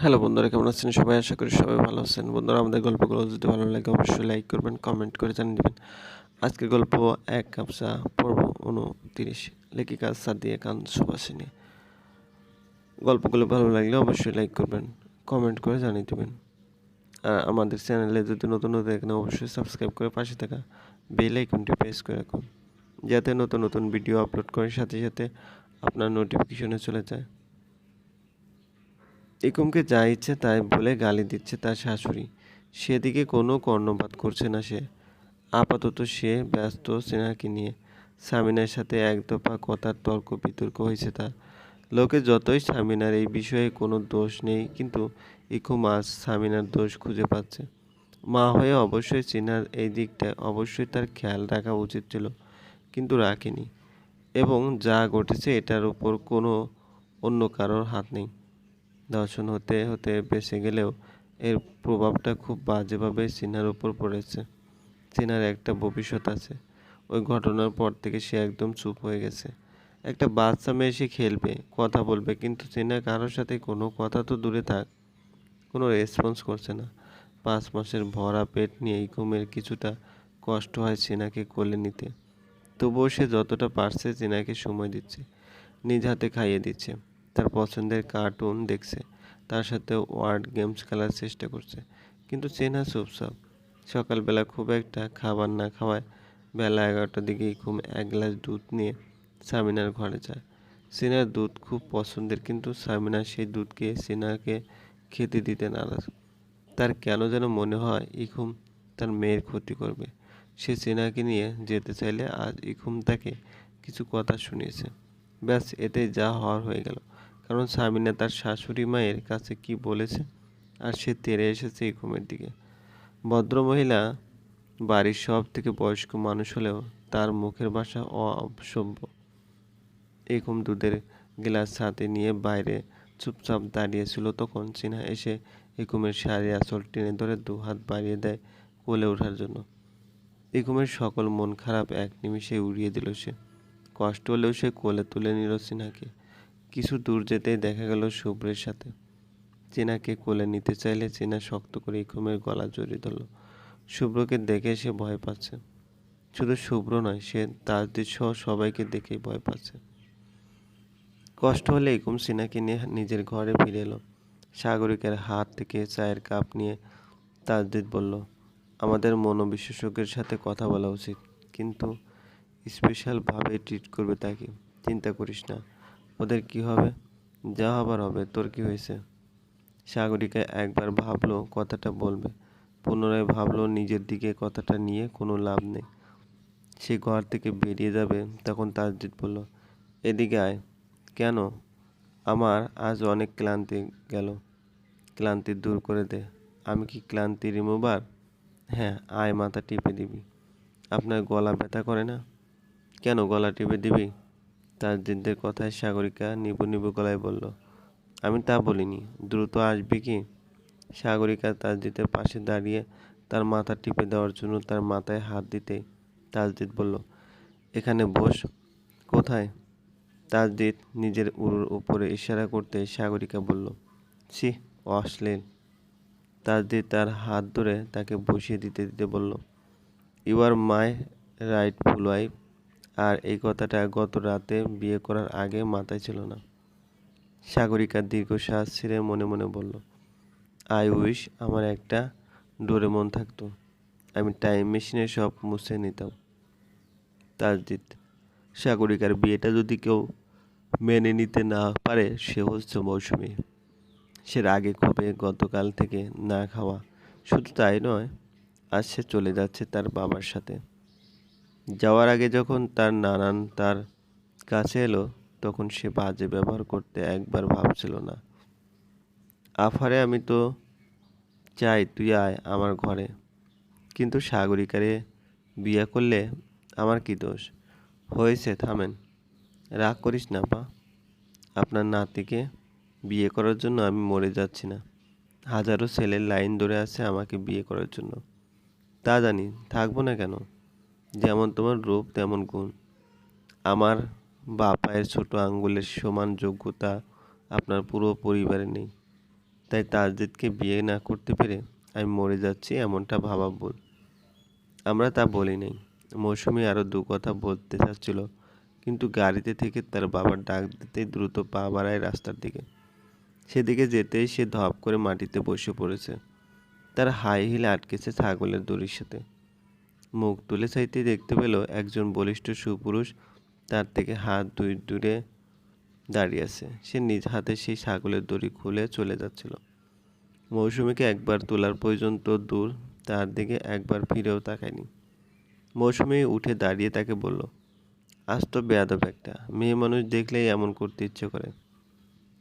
Hello বন্ধুরা, কেমন আছেন সবাই? আশা করি সবাই ভালো আছেন। বন্ধুরা, আমাদের গল্পগুলো যদি ভালো লাগে, অবশ্যই লাইক করবেন কমেন্ট করে জানিয়ে দেবেন। আজকের গল্প এক কাপসা পর্ব উনতিরিশ। লেখিকা সাদিয়া কান সুভাষিনী। গল্পগুলো ভালো লাগলে অবশ্যই লাইক করবেন কমেন্ট করে জানিয়ে দেবেন। আর আমাদের চ্যানেলে যদি নতুন নতুন এখানে অবশ্যই সাবস্ক্রাইব করে পাশে থাকা বেল আইকনটি প্রেস করে রাখুন। যাতে নতুন নতুন ভিডিও আপলোড করার সাথে সাথে আপনার নোটিফিকেশনে চলে যায়। ইকুমকে যা ইচ্ছে তাই বলে গালি দিচ্ছে তার শাশুড়ি। সেদিকে কোনো কর্ণপাত করছে না সে। আপাতত সে ব্যস্ত সেনাকে নিয়ে। সামিনার সাথে এক দফা কথার তর্ক বিতর্ক হয়েছে তার। লোকে যতই সামিনার এই বিষয়ে কোনো দোষ নেই, কিন্তু ইকুম আজ সামিনার দোষ খুঁজে পাচ্ছে। মা হয়ে অবশ্যই চিনার এই দিকটা অবশ্যই তার খেয়াল রাখা উচিত ছিল, কিন্তু রাখেনি। এবং যা ঘটেছে এটার উপর কোনো অন্য কারোর হাত নেই। দর্শন হতে হতে বেঁচে গেলেও এর প্রভাবটা খুব বাজেভাবে সিনার উপর পড়েছে। সিনার একটা ভবিষ্যৎ আছে। ওই ঘটনার পর থেকে সে একদম চুপ হয়ে গেছে। একটা বাচ্চা মেয়ে সে খেলবে, কথা বলবে, কিন্তু সিনা কারোর সাথে কোনো কথা তো দূরে থাক, কোনো রেসপন্স করছে না। পাঁচ মাসের ভরা পেট নিয়ে ইকুমের কিছুটা কষ্ট হয় সিনাকে কোলে নিতে। তবুও সে যতটা পারছে সিনাকে সময় দিচ্ছে, নিজ হাতে খাইয়ে দিচ্ছে। তার পছন্দের কার্টুন দেখছে। তার সাথে ওয়ার্ড গেমস খেলার চেষ্টা করছে। কিন্তু চেনা চুপচাপ সকালবেলা খুব একটা খাবার না খাওয়ায় বেলা এগারোটার দিকেই ঘুম এক গ্লাস দুধ নিয়ে সামিনার ঘরে যায়। সিনার দুধ খুব পছন্দের, কিন্তু সামিনা সেই দুধকে সিনাকে খেতে দিতে নারাজ। তার কেন যেন মনে হয় ইখুম তার মেয়ের ক্ষতি করবে। সে সিনাকে নিয়ে যেতে চাইলে আজ ইখুম তাকে কিছু কথা শুনিয়েছে। ব্যাস, এতে যা হওয়ার হয়ে গেল। কারণ সামিনা তার শাশুড়ি মায়ের কাছে কি বলেছে? আর সে তেরে এসেছে ইকুমের দিকে। ভদ্রমহিলা বাড়ির সব থেকে বয়স্ক মানুষ হলেও তার মুখের ভাষা অসভ্য। একুম দুধের গ্লাস হাতে নিয়ে বাইরে চুপচাপ দাঁড়িয়েছিল তখন চিনা এসে একুমের শাড়ি আসল টেনে ধরে দু হাত বাড়িয়ে দেয় কোলে ওঠার জন্য। একুমের সকল মন খারাপ এক নিমিষে উড়িয়ে দিল সে। কষ্ট হলেও সে কোলে তুলে নিল সিনহাকে। কিছু দূর যেতেই দেখা গেল শুভ্রের সাথে। চেনাকে কোলে নিতে চাইলে চেনা শক্ত করে ইকুমের গলা জড়িয়ে ধরল। শুভ্রকে দেখে সে ভয় পাচ্ছে। শুধু শুভ্র নয়, সে তাজদিদ সহ সবাইকে দেখেই ভয় পাচ্ছে। কষ্ট হলে ইকুম সিনাকে নিয়ে নিজের ঘরে ফিরে এলো। সাগরিকের হাত থেকে চায়ের কাপ নিয়ে তাজদিদ বলল, আমাদের মনোবিশেষজ্ঞের সাথে কথা বলা উচিত। কিন্তু স্পেশালভাবে ট্রিট করবে তাকে। চিন্তা করিস না। ওদের কি হবে? যা হবার হবে, তোর কি হয়েছে? সাগরিকা একবার ভাবলো, কথাটা বলবে। পুনরায় ভাবলো, নিজের দিকে কথাটা নিয়ে কোনো লাভ নেই। সে ঘর থেকে বেরিয়ে যাবে, তখন তাজদিদ বলল, এদিকে আয়। কেন? আমার আজ অনেক ক্লান্তি গেল। ক্লান্তি দূর করে দে। আমি কি ক্লান্তি রিমুভার হ্যাঁ আয়, মাথা টিপে দিবি। আপনার গলা ব্যথা করে না? কেন গলা টিপে দিবি? তাজদিনদের কথায় সাগরিকা নিবু নিবু গলায় বলল, আমি তা বলিনি। দ্রুত আসবে কি? সাগরিকা তাজদিদের পাশে দাঁড়িয়ে তার মাথা টিপে দেওয়ার জন্য তার মাথায় হাত দিতে তাজদিদ বলল, এখানে বস। কোথায়? তাজদিদ নিজের উরুর উপরে ইশারা করতে সাগরিকা বলল, ছি, অশ্লীল। তাজদিদ তার হাত ধরে তাকে বসিয়ে দিতে দিতে বলল you are my rightful wife আর এই কথাটা গত রাতে বিয়ে করার আগে মাথায় ছিল না। সাগরিকা দীর্ঘশ্বাস ছেড়ে মনে মনে বলল আই উইশ আমার একটা ডোরে মন থাকতো। আমি টাইম মেশিনে সব মুছে নিতাম। তাজদিদ, সাগরিকার বিয়েটা যদি কেউ মেনে নিতে না পারে, সে হচ্ছে মৌসুমি। সে রাগে ক্ষোভে গতকাল থেকে না খাওয়া শুধু তাই নয়, আজ সে চলে যাচ্ছে তার বাবার সাথে। যাওয়ার আগে যখন তার নানান তার কাছে এলো, তখন সে বাজে ব্যবহার করতে একবার ভাবছিল না। আফারে, আমি তো চাই তুই আয় আমার ঘরে। কিন্তু সাগরিকারে বিয়ে করলে আমার কি দোষ? হয়েছে, থামেন। রাগ করিস না, পা। আপনার নাতিকে বিয়ে করার জন্য আমি মরে যাচ্ছি না। হাজারো ছেলের লাইন ধরে আছে আমাকে বিয়ে করার জন্য। তা জানি, থাকব না কেন? যেমন তোমার রূপ, তেমন গুণ। আমার বা পায়ের ছোট আঙ্গুলের সমান যোগ্যতা আপনার পুরো পরিবারে নেই। তাই তাজদিদকে বিয়ে না করতে পেরে আমি মরে যাচ্ছি এমনটা ভাবা ভুল। আমরা তা বলি নাই। মৌসুমি আরও দু কথা বলতে চাচ্ছিল, কিন্তু গাড়িতে থেকে তার বাবার ডাক দিতেই দ্রুত পা বাড়ায় রাস্তার দিকে। সেদিকে যেতেই সে ধপ করে মাটিতে বসে পড়েছে। তার হাই হিল আটকেছে ছাগলের দড়ির সাথে। মুখ তুলে চাইতে দেখতে পেল একজন বলিষ্ঠ সুপুরুষ তার থেকে হাত দুই দূরে দাঁড়িয়ে আছে। সে নিজ হাতে সেই ছাগলের দড়ি খুলে চলে যাচ্ছিল। মৌসুমীকে একবার তোলার পর্যন্ত দূর তার দিকে একবার ফিরেও তাকায়নি। মৌসুমী উঠে দাঁড়িয়ে তাকে বলল, আজ তো বেয়াদব একটা। মেয়ে মানুষ দেখলেই এমন করতে ইচ্ছে করে।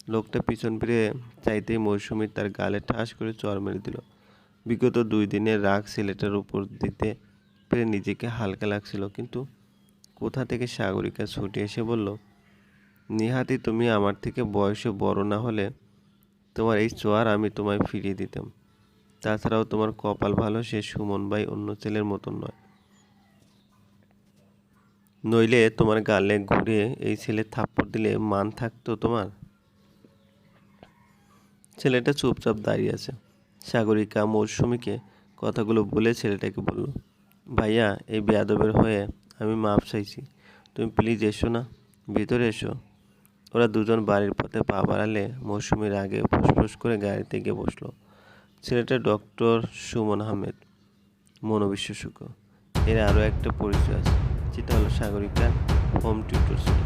লোকটা পিছন ফিরে চাইতেই মৌসুমী তার গালে ঠাস করে চর মেরে দিল। বিগত দুই দিনের রাগ ছেলেটার উপর দিতে পেরে নিজেকে হালকা লাগছিল, কিন্তু কোথা থেকে সাগরিকা ছুটে এসে বলল, নিহাতি, তুমি আমার থেকে বয়সে বড় না হলে তোমার এই চোয়ার আমি তোমায় ফিরিয়ে দিতাম। তাছাড়াও তোমার কপাল ভালো, সে সুমন ভাই অন্য ছেলের মতন নয়। নইলে তোমার গালে ঘুরে এই ছেলে থাপ্পড় দিলে মান থাকতো তোমার? ছেলেটা চুপচাপ দাঁড়িয়ে আছে। সাগরিকা মৌসুমীকে কথাগুলো বলে ছেলেটাকে বলল ভাইয়া, এই বেয়াদবের হয়ে আমি মাপ চাইছি। তুমি প্লিজ এসো না, ভিতরে এসো। ওরা দুজন বাড়ির পথে পা বাড়ালে মৌসুমীর আগে ফুসফুস করে গাড়িতে গিয়ে বসল। ছেলেটা ডক্টর সুমন আহমেদ মনোবিশেষজ্ঞ এর আরও একটা পরিচয় আছে যেটা হলো সাগরিকার হোম টিউটর ছিল।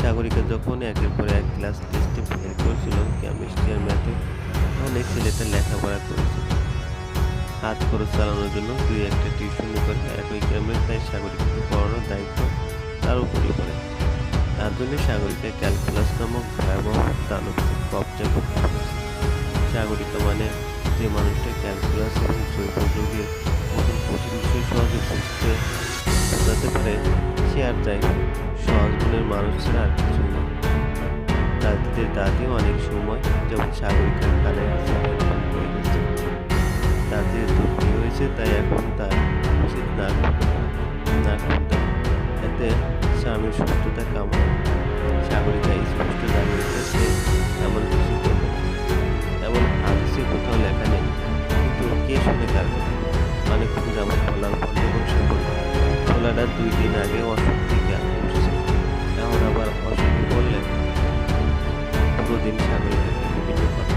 সাগরিকা যখন একের পর এক ক্লাস টেস্টে ফেল করেছিল কেমিস্ট্রি আর ম্যাথে এই ছেলেটা লেখাপড়া করেছিল হাত খরচ চালানোর জন্য দুই একটা টিউশন করে একই গ্রামের তাই সাগরিকাকে পড়ানোর দায়িত্ব তার উপরে পড়ে। তার জন্য সাগরিকা ক্যালকুলাস নামক ভয়াবহ দানব কবজা করতে সাগরিকা মানে যে মানুষটা ক্যালকুলাস এবং জৈব যৌগের মতন কঠিন বিষয় সহজে বুঝতে বোঝাতে পারে, সে আর যাই সহজ মনের মানুষ ছাড়া আর কিছুই না। দাদিদের দাদিও অনেক সময় যেমন সাগরিকার কানে কার কথা অনেকক্ষণ যেমন বলার পর যখন সে বলল খোলাটা দুই দিন আগে অসুখ থেকে উঠছে এখন আবার অসুখী বললে পুরোদিন সাগরে বিভিন্ন